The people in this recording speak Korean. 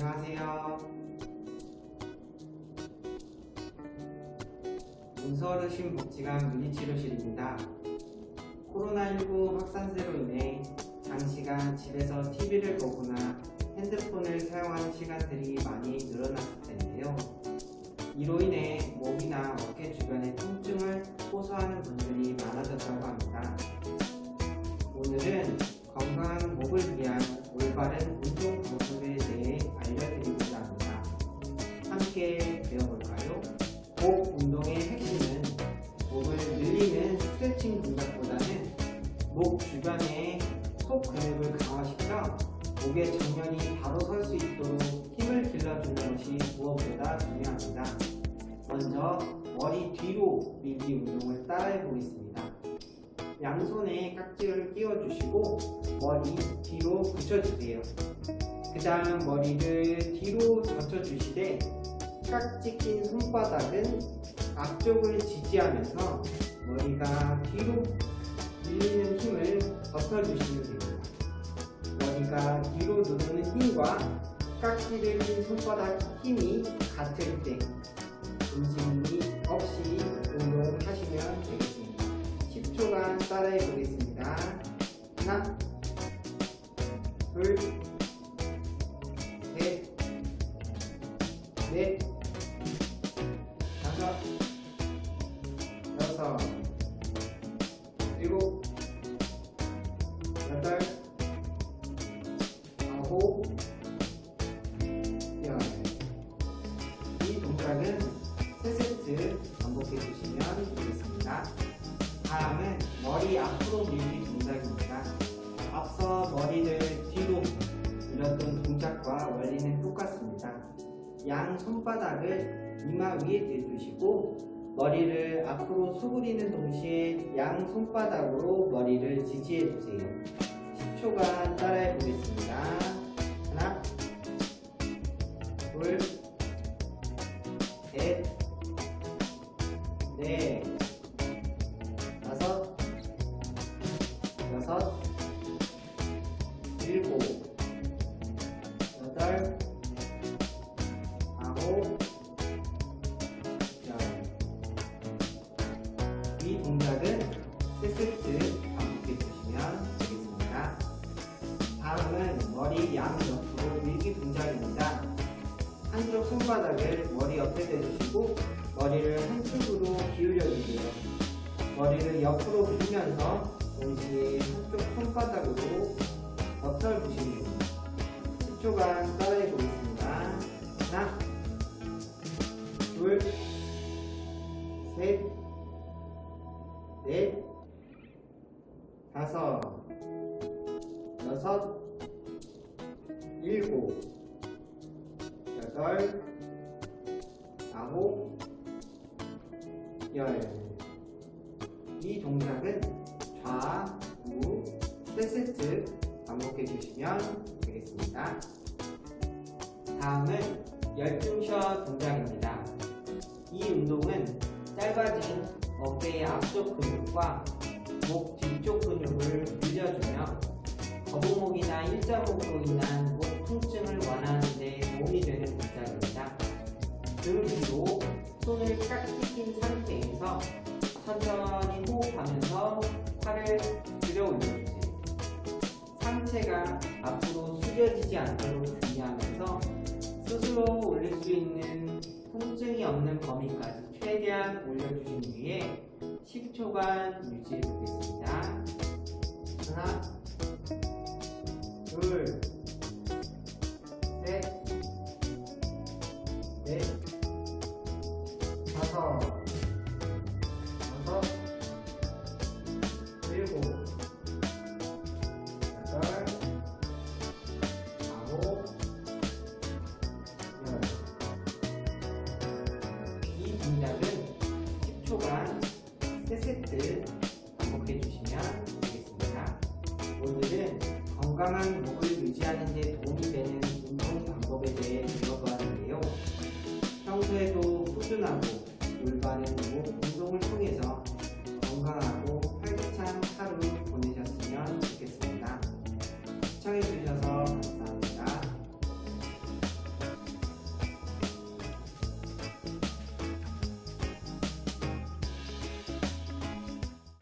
안녕하세요. 문서르신 복지관 물리치료실입니다. 코로나19 확산세로 인해 장시간 집에서 TV를 보거나 핸드폰을 사용하는 시간들이 많이 늘어났을 텐데요. 이로 인해 밀기 운동을 따라해 보겠습니다. 양손에 깍지를 끼워주시고 머리 뒤로 붙여주세요. 그 다음 머리를 뒤로 젖혀주시되 깍지 낀 손바닥은 앞쪽을 지지하면서 머리가 뒤로 밀리는 힘을 버텨주시면 됩니다. 머리가 뒤로 누르는 힘과 깍지를 낀 손바닥 힘이 같을 때 움직임이 따라해 보겠습니다. 하나, 둘, 셋, 넷, 다섯, 여섯, 앞으로 밀기 동작입니다. 앞서 머리를 뒤로 밀었던 동작과 원리는 똑같습니다. 양 손바닥을 이마 위에 대두시고 머리를 앞으로 수그리는 동시에 양 손바닥으로 머리를 지지해 주세요. 10초간 따라해 보겠습니다. 여섯, 일곱, 여덟, 아홉, 열. 이 동작은 세 세트 반복해 주시면 되겠습니다. 다음은 머리 양 옆으로 밀기 동작입니다. 한쪽 손바닥을 머리 옆에 대주시고 머리를 한쪽으로 기울여 주세요. 머리를 옆으로 밀면서 동시에 한쪽 손바닥으로 됩니다. 10초간 따라해 보겠습니다. 하나, 둘, 셋, 넷, 다섯, 여섯, 일곱, 여덟, 아홉, 열. 이 동작은 좌, 우, 세 세트 반복해 주시면 되겠습니다. 다음은 열중셔 동작입니다. 이 운동은 짧아진 어깨의 앞쪽 근육과 목 뒤쪽 근육을 늘려주며 거북목이나 일자목으로 인한 목 통증을 완화하는 데 도움이 되는 동작입니다. 등 뒤로 손을 깍지 낀 상태에서 천천히 상체가 앞으로 숙여지지 않도록 주의하면서 스스로 올릴 수 있는 통증이 없는 범위까지 최대한 올려주신 뒤에 10초간 유지해 보겠습니다. 하나, 둘, 3세트 반복해 주시면 되겠습니다. 오늘은 건강한 목을 유지하는 데